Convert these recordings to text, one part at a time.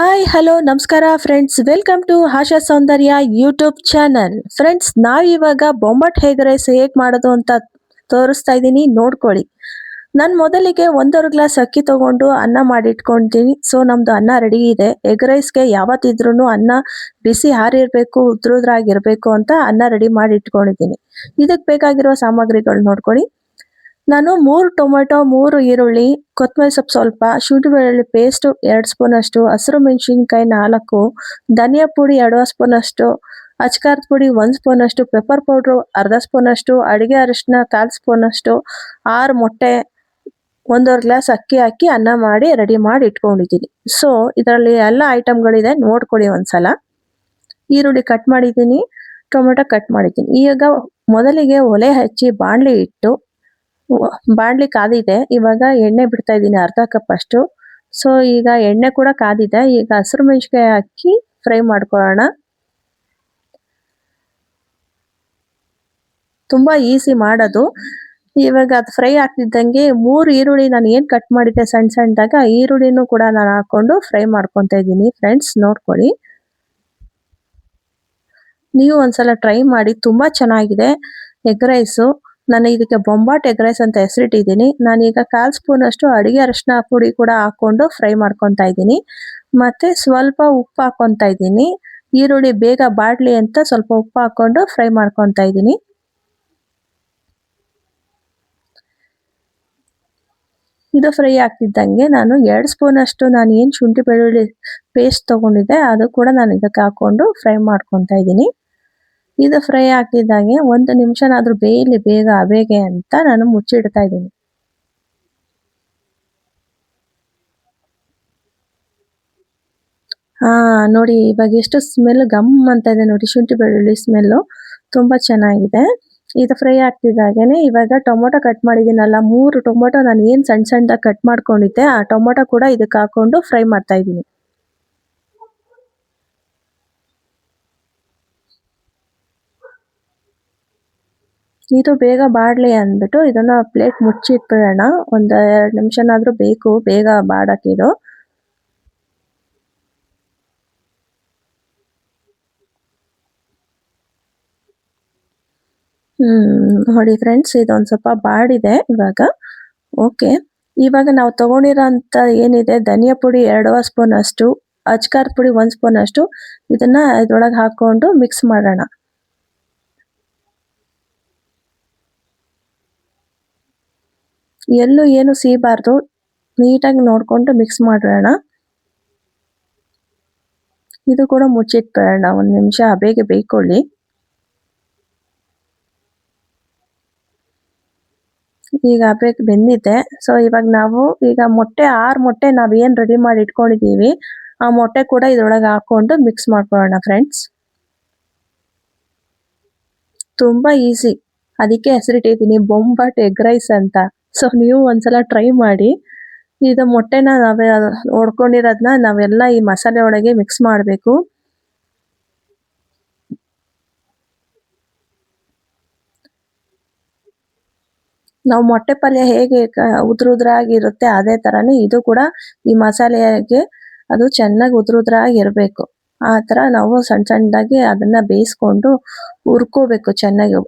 Hi hello ನಮಸ್ಕಾರ friends welcome to Asha Soundarya YouTube channel friends ನಾವಿವಾಗ ಬೊಂಬಟ್ ಹೇಗ್ ರೈಸ್ ಹೇಗ್ ಮಾಡೋದು ಅಂತ ತೋರಿಸ್ತಾ ಇದ್ದೀನಿ. ನೋಡ್ಕೊಳ್ಳಿ. ನಾನು ಮೊದಲಿಗೆ ಒಂದೂವರೆ ಗ್ಲಾಸ್ ಅಕ್ಕಿ ತಗೊಂಡು ಅನ್ನ ಮಾಡಿಟ್ಕೊಂತೀನಿ. ಸೊ ನಮ್ದು ಅನ್ನ ರೆಡಿ ಇದೆ. ಎಗ್ ರೈಸ್ಗೆ ಯಾವತ್ತಿದ್ರೂ ಅನ್ನ ಬಿಸಿ ಹಾರಿರ್ಬೇಕು ಉದ್ರುದ್ರಾಗಿರಬೇಕು ಅಂತ ಅನ್ನ ರೆಡಿ ಮಾಡಿ ಇಟ್ಕೊಂಡಿದ್ದೀನಿ ಇದಕ್ಕೆ ಬೇಕಾಗಿರೋ ಸಾಮಗ್ರಿಗಳು ನೋಡ್ಕೊಳ್ಳಿ. ನಾನು ಮೂರು ಟೊಮೆಟೊ, ಮೂರು ಈರುಳ್ಳಿ, ಕೊತ್ತಂಬರಿ ಸೊಪ್ಪು ಸ್ವಲ್ಪ, ಶುಂಠಿ ಬೆಳ್ಳುಳ್ಳಿ ಪೇಸ್ಟ್ ಎರಡು ಸ್ಪೂನ್ ಅಷ್ಟು ಹಸಿರು ಮೆಣಸಿನ್ಕಾಯಿ ನಾಲ್ಕು, ಧನಿಯಾ ಪುಡಿ ಎರಡು ಸ್ಪೂನ್ ಅಷ್ಟು ಅಚ್ಕಾರದ ಪುಡಿ ಒಂದು ಸ್ಪೂನ್ ಅಷ್ಟು ಪೆಪ್ಪರ್ ಪೌಡ್ರು ಅರ್ಧ ಸ್ಪೂನ್ ಅಷ್ಟು ಅಡಿಗೆ ಅರಿಶಿನ ಕಾಲು ಸ್ಪೂನ್ ಅಷ್ಟು ಆರು ಮೊಟ್ಟೆ, ಒಂದೂವರೆ ಗ್ಲಾಸ್ ಅಕ್ಕಿ ಹಾಕಿ ಅನ್ನ ಮಾಡಿ ರೆಡಿ ಮಾಡಿ ಇಟ್ಕೊಂಡಿದ್ದೀನಿ. ಸೊ ಇದರಲ್ಲಿ ಎಲ್ಲ ಐಟಮ್ಗಳಿದೆ ನೋಡ್ಕೊಳ್ಳಿ ಒಂದ್ಸಲ. ಈರುಳ್ಳಿ ಕಟ್ ಮಾಡಿದ್ದೀನಿ, ಟೊಮೆಟೊ ಕಟ್ ಮಾಡಿದ್ದೀನಿ. ಈಗ ಮೊದಲಿಗೆ ಒಲೆ ಹಚ್ಚಿ ಬಾಣಲಿ ಇಟ್ಟು ಬಾಣ್ಲಿ ಕಾದಿದೆ. ಇವಾಗ ಎಣ್ಣೆ ಬಿಡ್ತಾ ಇದ್ದೀನಿ ಅರ್ಧ ಕಪ್ ಅಷ್ಟು. ಸೊ ಈಗ ಎಣ್ಣೆ ಕೂಡ ಕಾದಿದೆ. ಈಗ ಹಸಿರು ಮೆಣಸಿನ್ಕಾಯಿ ಹಾಕಿ ಫ್ರೈ ಮಾಡ್ಕೊಳ್ಳೋಣ. ತುಂಬಾ ಈಸಿ ಮಾಡೋದು. ಇವಾಗ ಅದು ಫ್ರೈ ಆಗ್ತಿದ್ದಂಗೆ ಮೂರು ಈರುಳ್ಳಿ ನಾನು ಏನು ಕಟ್ ಮಾಡಿದ್ದೆ ಸಣ್ಣ ಸಣ್ಣದಾಗ ಈರುಳ್ಳಿನೂ ಕೂಡ ನಾನು ಹಾಕೊಂಡು ಫ್ರೈ ಮಾಡ್ಕೊತಾ ಇದ್ದೀನಿ ಫ್ರೆಂಡ್ಸ್ ನೋಡ್ಕೊಳ್ಳಿ. ನೀವು ಒಂದ್ಸಲ ಟ್ರೈ ಮಾಡಿ, ತುಂಬಾ ಚೆನ್ನಾಗಿದೆ. ಎಗ್ ರೈಸು ನಾನು ಇದಕ್ಕೆ ಬೊಂಬಾಟ್ ಎಗ್ ರೈಸ್ ಅಂತ ಈಗ ಕಾಲ್ ಸ್ಪೂನ್ ಅಷ್ಟು ಅಡುಗೆ ಅರಶಿನ ಪುಡಿ ಕೂಡ ಹಾಕೊಂಡು ಫ್ರೈ ಮಾಡ್ಕೊತಾ ಇದ್ದೀನಿ. ಮತ್ತೆ ಸ್ವಲ್ಪ ಉಪ್ಪು ಹಾಕೊಂತ ಇದ್ದೀನಿ. ಈರುಳ್ಳಿ ಬೇಗ ಬಾಡ್ಲಿ ಅಂತ ಸ್ವಲ್ಪ ಉಪ್ಪು ಹಾಕೊಂಡು ಫ್ರೈ ಮಾಡ್ಕೊತಾ ಇದ್ದೀನಿ. ಇದು ಫ್ರೈ ಆಗ್ತಿದ್ದಂಗೆ ನಾನು ಎರಡು ಸ್ಪೂನ್ ಅಷ್ಟು ನಾನು ಏನು ಶುಂಠಿ ಬೆಳ್ಳುಳ್ಳಿ ಪೇಸ್ಟ್ ತಗೊಂಡಿದ್ದೆ, ಅದು ಕೂಡ ನಾನು ಇದಕ್ಕೆ ಹಾಕೊಂಡು ಫ್ರೈ ಮಾಡ್ಕೊತಾ ಇದ್ದೀನಿ. ಇದು ಫ್ರೈ ಆಗ್ತಿದ್ದಾಗೆ ಒಂದು ನಿಮಿಷನಾದ್ರೂ ಬೇಯಲಿ, ಬೇಗ, ಬೇಗೆ ಅಂತ ನಾನು ಮುಚ್ಚಿಡ್ತಾ ಇದ್ದೀನಿ. ಹಾ, ನೋಡಿ ಇವಾಗ ಎಷ್ಟು ಸ್ಮೆಲ್ ಗಮ್ ಅಂತ ಇದೆ ನೋಡಿ, ಶುಂಠಿ ಬೆಳ್ಳುಳ್ಳಿ ಸ್ಮೆಲ್ಲು ತುಂಬಾ ಚೆನ್ನಾಗಿದೆ. ಇದು ಫ್ರೈ ಆಗ್ತಿದ್ದಾಗೇನೆ ಇವಾಗ ಟೊಮೊಟೊ ಕಟ್ ಮಾಡಿದ್ದೀನಲ್ಲ, ಮೂರು ಟೊಮೊಟೊ ನಾನು ಏನು ಸಣ್ಣ ಸಣ್ಣದಾಗಿ ಕಟ್ ಮಾಡ್ಕೊಂಡಿದ್ದೆ, ಆ ಟೊಮೊಟೊ ಕೂಡ ಇದಕ್ಕೆ ಹಾಕೊಂಡು ಫ್ರೈ ಮಾಡ್ತಾ ಇದ್ದೀನಿ. ಇದು ಬೇಗ ಬಾಡ್ಲಿ ಅಂದ್ಬಿಟ್ಟು ಇದನ್ನ ಪ್ಲೇಟ್ ಮುಚ್ಚಿ ಇಟ್ಬಿಡೋಣ. ಒಂದ್ ಎರಡು ನಿಮಿಷನಾದ್ರೂ ಬೇಕು, ಬೇಗ ಬಾಡಕ್ಕೆ ಇದು. ಹ್ಮ್, ನೋಡಿ ಫ್ರೆಂಡ್ಸ್ ಇದೊಂದ್ ಸ್ವಲ್ಪ ಬಾಡಿದೆ ಇವಾಗ. ಓಕೆ ಇವಾಗ ನಾವು ತಗೊಂಡಿರೋಂತ ಏನಿದೆ? ಧನಿಯಾ ಪುಡಿ ಎರಡು ಸ್ಪೂನ್ ಅಷ್ಟು ಅಜ್ಕಾರ್ ಪುಡಿ ಒಂದ್ ಸ್ಪೂನ್ ಅಷ್ಟು ಇದನ್ನ ಇದ್ರೊಳಗೆ ಹಾಕೊಂಡು ಮಿಕ್ಸ್ ಮಾಡೋಣ. ಎಲ್ಲೂ ಏನು ಸೀಬಾರ್ದು, ನೀಟಾಗಿ ನೋಡ್ಕೊಂಡು ಮಿಕ್ಸ್ ಮಾಡೋಣ. ಇದು ಕೂಡ ಮುಚ್ಚಿಟ್ಬಿಡೋಣ, ಒಂದು ನಿಮಿಷ ಹಬೆಗೆ ಬೇಯ್ಕೊಳ್ಳಿ. ಈಗ ಹಬೆಗೆ ಬೆಂದಿದೆ ಸೊ ಇವಾಗ ನಾವು ಈಗ ಮೊಟ್ಟೆ, ಆರು ಮೊಟ್ಟೆ ನಾವು ಏನು ರೆಡಿ ಮಾಡಿ ಇಟ್ಕೊಂಡಿದ್ದೀವಿ ಆ ಮೊಟ್ಟೆ ಕೂಡ ಇದ್ರೊಳಗೆ ಹಾಕೊಂಡು ಮಿಕ್ಸ್ ಮಾಡ್ಕೊಳ್ಳೋಣ ಫ್ರೆಂಡ್ಸ್ ತುಂಬಾ ಈಸಿ ಅದಕ್ಕೆ ಹೆಸರಿಟ್ಟಿದ್ದೀನಿ ಬೊಂಬಾಟ್ ಎಗ್ ರೈಸ್ ಅಂತ. ಸೊ ನೀವು ಒಂದ್ಸಲ ಟ್ರೈ ಮಾಡಿ. ಇದು ಮೊಟ್ಟೆನ ನಾವೇ ಹೊಡ್ಕೊಂಡಿರೋದನ್ನ ನಾವೆಲ್ಲ ಈ ಮಸಾಲೆ ಒಳಗೆ ಮಿಕ್ಸ್ ಮಾಡಬೇಕು. ನಾವು ಮೊಟ್ಟೆ ಪಲ್ಯ ಹೇಗೆ ಉದ್ರ ಉದ್ರಾಗಿರುತ್ತೆ ಅದೇ ತರಾನೇ ಇದು ಕೂಡ ಈ ಮಸಾಲೆಗೆ ಅದು ಚೆನ್ನಾಗಿ ಉದ್ರ ಉದ್ರಾಗಿ ಇರಬೇಕು ಆ ತರ ನಾವು ಸಣ್ಣ ಸಣ್ಣದಾಗಿ ಅದನ್ನ ಬೇಯಿಸ್ಕೊಂಡು ಹುರ್ಕೋಬೇಕು ಚೆನ್ನಾಗಿ.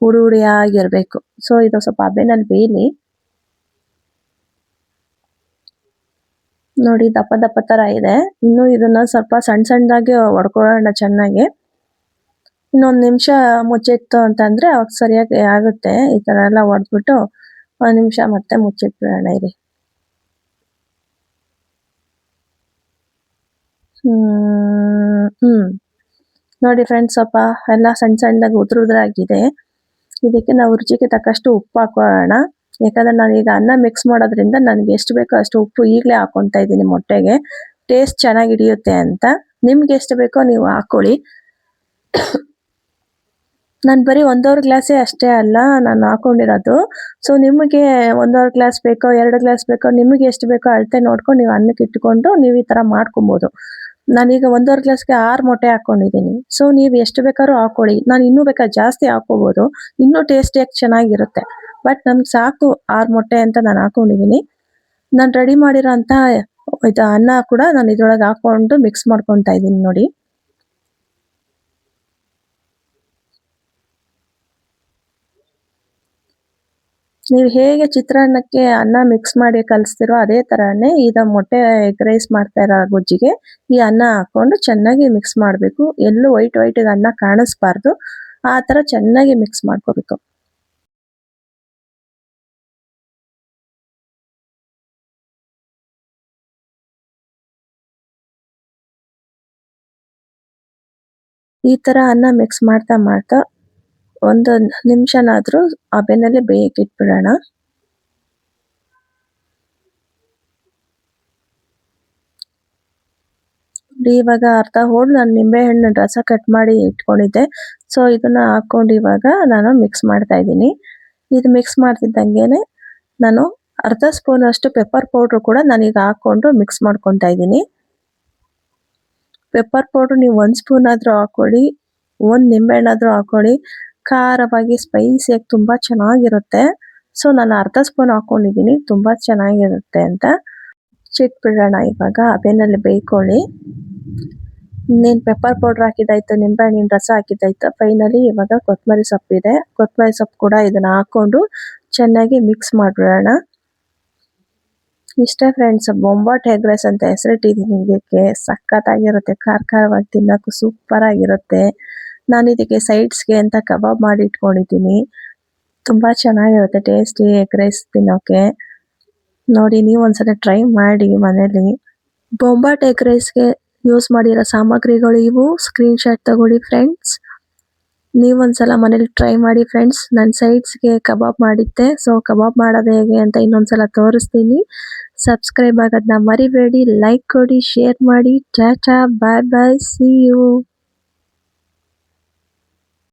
ಹುಡಿ ಹುಡಿಯಾಗಿರಬೇಕು ಸೊ ಇದು ಸ್ವಲ್ಪ ಹಬೆನಲ್ಲಿ ಬೇಯಲಿ. ನೋಡಿ, ದಪ್ಪ ದಪ್ಪ ತರ ಇದೆ. ಇನ್ನು ಇದನ್ನ ಸ್ವಲ್ಪ ಸಣ್ಣ ಸಣ್ಣದಾಗಿ ಹೊಡ್ಕೊಳ್ಳೋಣ ಚೆನ್ನಾಗಿ. ಇನ್ನೊಂದು ನಿಮಿಷ ಮುಚ್ಚಿತ್ತು ಅಂತಂದ್ರೆ ಅವಾಗ ಸರಿಯಾಗಿ ಆಗುತ್ತೆ. ಈ ತರ ಎಲ್ಲ ಹೊಡೆದ್ಬಿಟ್ಟು ಒಂದ್ ನಿಮಿಷ ಮತ್ತೆ ಮುಚ್ಚಿಟ್ಬಿಡೋಣ, ಇರಿ. ಹ್ಮ್ ನೋಡಿ ಫ್ರೆಂಡ್ಸ್ ಸ್ವಲ್ಪ ಎಲ್ಲ ಸಣ್ಣ ಸಣ್ಣದಾಗಿ ಉದುರು ಇದಕ್ಕೆ ನಾವು ರುಚಿಗೆ ತಕ್ಕಷ್ಟು ಉಪ್ಪು ಹಾಕೊಳ್ಳೋಣ. ಯಾಕಂದ್ರೆ ನಾನು ಈಗ ಅನ್ನ ಮಿಕ್ಸ್ ಮಾಡೋದ್ರಿಂದ ನನಗೆ ಎಷ್ಟು ಬೇಕೋ ಅಷ್ಟು ಉಪ್ಪು ಈಗಲೇ ಹಾಕೊಂತ ಇದ್ದೀನಿ ಮೊಟ್ಟೆಗೆ. ಟೇಸ್ಟ್ ಚೆನ್ನಾಗಿ ಹಿಡಿಯುತ್ತೆ ಅಂತ. ನಿಮ್ಗೆ ಎಷ್ಟು ಬೇಕೋ ನೀವು ಹಾಕೊಳ್ಳಿ. ನಾನು ಬರೀ ಒಂದೂವರೆ ಗ್ಲಾಸೇ ಅಷ್ಟೇ ಅಲ್ಲ, ನಾನು ಹಾಕೊಂಡಿರೋದು. ಸೊ ನಿಮಗೆ ಒಂದೂವರೆ ಗ್ಲಾಸ್ ಬೇಕೋ, ಎರಡು ಗ್ಲಾಸ್ ಬೇಕೋ, ನಿಮಗೆ ಎಷ್ಟು ಬೇಕೋ ಅಳತೆ ನೋಡ್ಕೊಂಡು ನೀವು ಅನ್ನಕ್ಕೆ ಇಟ್ಕೊಂಡು ನೀವು ಈ ತರ ಮಾಡ್ಕೊಬೋದು. ನಾನೀಗ ಒಂದೂವರೆ ಗ್ಲಾಸ್ಗೆ ಆರು ಮೊಟ್ಟೆ ಹಾಕ್ಕೊಂಡಿದ್ದೀನಿ ಸೊ ನೀವು ಎಷ್ಟು ಬೇಕಾದ್ರೂ ಹಾಕೊಳ್ಳಿ. ನಾನು ಇನ್ನೂ ಬೇಕಾದ್ರೆ ಜಾಸ್ತಿ ಹಾಕೋಬಹುದು ಇನ್ನೂ ಟೇಸ್ಟಿಯಾಗಿ ಚೆನ್ನಾಗಿರುತ್ತೆ? ಬಟ್ ನಮ್ಗೆ ಸಾಕು ಆರು ಮೊಟ್ಟೆ ಅಂತ ನಾನು ಹಾಕೊಂಡಿದ್ದೀನಿ ನಾನು ರೆಡಿ ಮಾಡಿರೋ ಅಂತ ಇದು ಅನ್ನ ಕೂಡ ನಾನು ಇದ್ರೊಳಗೆ ಹಾಕೊಂಡು ಮಿಕ್ಸ್ ಮಾಡ್ಕೊತಾ ಇದ್ದೀನಿ ನೋಡಿ. ನೀವು ಹೇಗೆ ಚಿತ್ರಾನ್ನಕ್ಕೆ ಅನ್ನ ಮಿಕ್ಸ್ ಮಾಡಿ ಕಲಿಸ್ತಿರೋ ಅದೇ ಥರನೇ ಈಗ ಮೊಟ್ಟೆ ಎಗ್ ರೈಸ್ ಮಾಡ್ತಾ ಇರೋ ಗೊಜ್ಜಿಗೆ ಈ ಅನ್ನ ಹಾಕೊಂಡು ಚೆನ್ನಾಗಿ ಮಿಕ್ಸ್ ಮಾಡಬೇಕು. ಎಲ್ಲೂ ವೈಟ್ ವೈಟ್ ಅನ್ನ ಕಾಣಿಸ್ಬಾರ್ದು. ಆ ತರ ಚೆನ್ನಾಗಿ ಮಿಕ್ಸ್ ಮಾಡ್ಕೋಬೇಕು. ಈ ತರ ಅನ್ನ ಮಿಕ್ಸ್ ಮಾಡ್ತಾ ಮಾಡ್ತಾ ಒಂದು ನಿಮಿಷನಾದ್ರೂ ಆ ಬೇಯಕ್ಕೆ ಇಟ್ಬಿಡೋಣ. ಇವಾಗ ಅರ್ಧ ಹೋಳು ನಾನು ನಿಂಬೆ ಹಣ್ಣು ರಸ ಕಟ್ ಮಾಡಿ ಇಟ್ಕೊಂಡಿದ್ದೆ. ಸೊ ಇದನ್ನ ಹಾಕೊಂಡು ಇವಾಗ ನಾನು ಮಿಕ್ಸ್ ಮಾಡ್ತಾ ಇದ್ದೀನಿ. ಇದು ಮಿಕ್ಸ್ ಮಾಡ್ತಿದ್ದಂಗೆನೆ ನಾನು ಅರ್ಧ ಸ್ಪೂನ್ ಅಷ್ಟು ಪೆಪ್ಪರ್ ಪೌಡರ್ ಕೂಡ ನಾನೀಗ ಹಾಕೊಂಡು ಮಿಕ್ಸ್ ಮಾಡ್ಕೊತಾ ಇದ್ದೀನಿ. ಪೆಪ್ಪರ್ ಪೌಡರ್ ನೀವು ಒಂದು ಸ್ಪೂನ್ ಆದ್ರೂ ಹಾಕೊಳ್ಳಿ, ಒಂದ್ ಆದರೂ ಹಾಕೊಳ್ಳಿ. ಖಾರವಾಗಿ ಸ್ಪೈಸಿಯಾಗಿ ತುಂಬಾ ಚೆನ್ನಾಗಿರುತ್ತೆ. ಸೊ ನಾನು ಅರ್ಧ ಸ್ಪೂನ್ ಹಾಕೊಂಡಿದ್ದೀನಿ ತುಂಬಾ ಚೆನ್ನಾಗಿರುತ್ತೆ ಅಂತ. ಚಿಟ್ಬಿಡೋಣ ಇವಾಗ ಅದೇನಲ್ಲಿ ಬೇಯ್ಕೊಳ್ಳಿ. ಇನ್ನೇನು ಪೆಪ್ಪರ್ ಪೌಡರ್ ಹಾಕಿದ್ದಾಯ್ತು, ನಿಂಬೆಹಣ್ಣಿನ ರಸ ಹಾಕಿದ್ದಾಯ್ತು ಫೈನಲಿ ಇವಾಗ ಕೊತ್ತಂಬರಿ ಸೊಪ್ಪಿದೆ. ಕೊತ್ತಂಬರಿ ಸೊಪ್ಪು ಕೂಡ ಇದನ್ನ ಹಾಕೊಂಡು ಚೆನ್ನಾಗಿ ಮಿಕ್ಸ್ ಮಾಡ್ಬಿಡೋಣ. ಇಷ್ಟೇ ಫ್ರೆಂಡ್ಸ್ ಬೊಂಬಾಟ್ ಎಗ್ ರೈಸ್ ಅಂತ ಹೆಸರಿಟ್ಟಿದ್ದೀನಿ ಇದಕ್ಕೆ. ಸಖತ್ತಾಗಿರುತ್ತೆ ಖಾರ ಖಾರವಾಗಿ ತಿನ್ನೋಕ್ಕೂ ಸೂಪರ್ ಆಗಿರುತ್ತೆ ನಾನು ಇದಕ್ಕೆ ಸೈಡ್ಸ್ಗೆ ಅಂತ ಕಬಾಬ್ ಮಾಡಿ ಇಟ್ಕೊಂಡಿದ್ದೀನಿ. ತುಂಬಾ ಚೆನ್ನಾಗಿರುತ್ತೆ ಟೇಸ್ಟಿ ಎಗ್ ರೈಸ್ ತಿನ್ನೋಕೆ. ನೋಡಿ, ನೀವು ಒಂದ್ಸಲ ಟ್ರೈ ಮಾಡಿ ಮನೇಲಿ ಬೊಂಬಾಟ್ ಎಗ್ ರೈಸ್ಗೆ ಯೂಸ್ ಮಾಡಿರೋ ಸಾಮಗ್ರಿಗಳು ಇವು. ಸ್ಕ್ರೀನ್ ಶಾಟ್ ತಗೊಳ್ಳಿ ಫ್ರೆಂಡ್ಸ್ ನೀವು ಒಂದ್ಸಲ ಮನೇಲಿ ಟ್ರೈ ಮಾಡಿ ಫ್ರೆಂಡ್ಸ್ ನನ್ನ ಸೈಡ್ಸ್ಗೆ ಕಬಾಬ್ ಮಾಡಿದ್ದೆ. ಸೊ ಕಬಾಬ್ ಮಾಡೋದು ಹೇಗೆ ಅಂತ ಇನ್ನೊಂದ್ಸಲ ತೋರಿಸ್ತೀನಿ. ಸಬ್ಸ್ಕ್ರೈಬ್ ಆಗೋದನ್ನ ಮರಿಬೇಡಿ ಲೈಕ್ ಕೊಡಿ ಶೇರ್ ಮಾಡಿ tata bye bye see you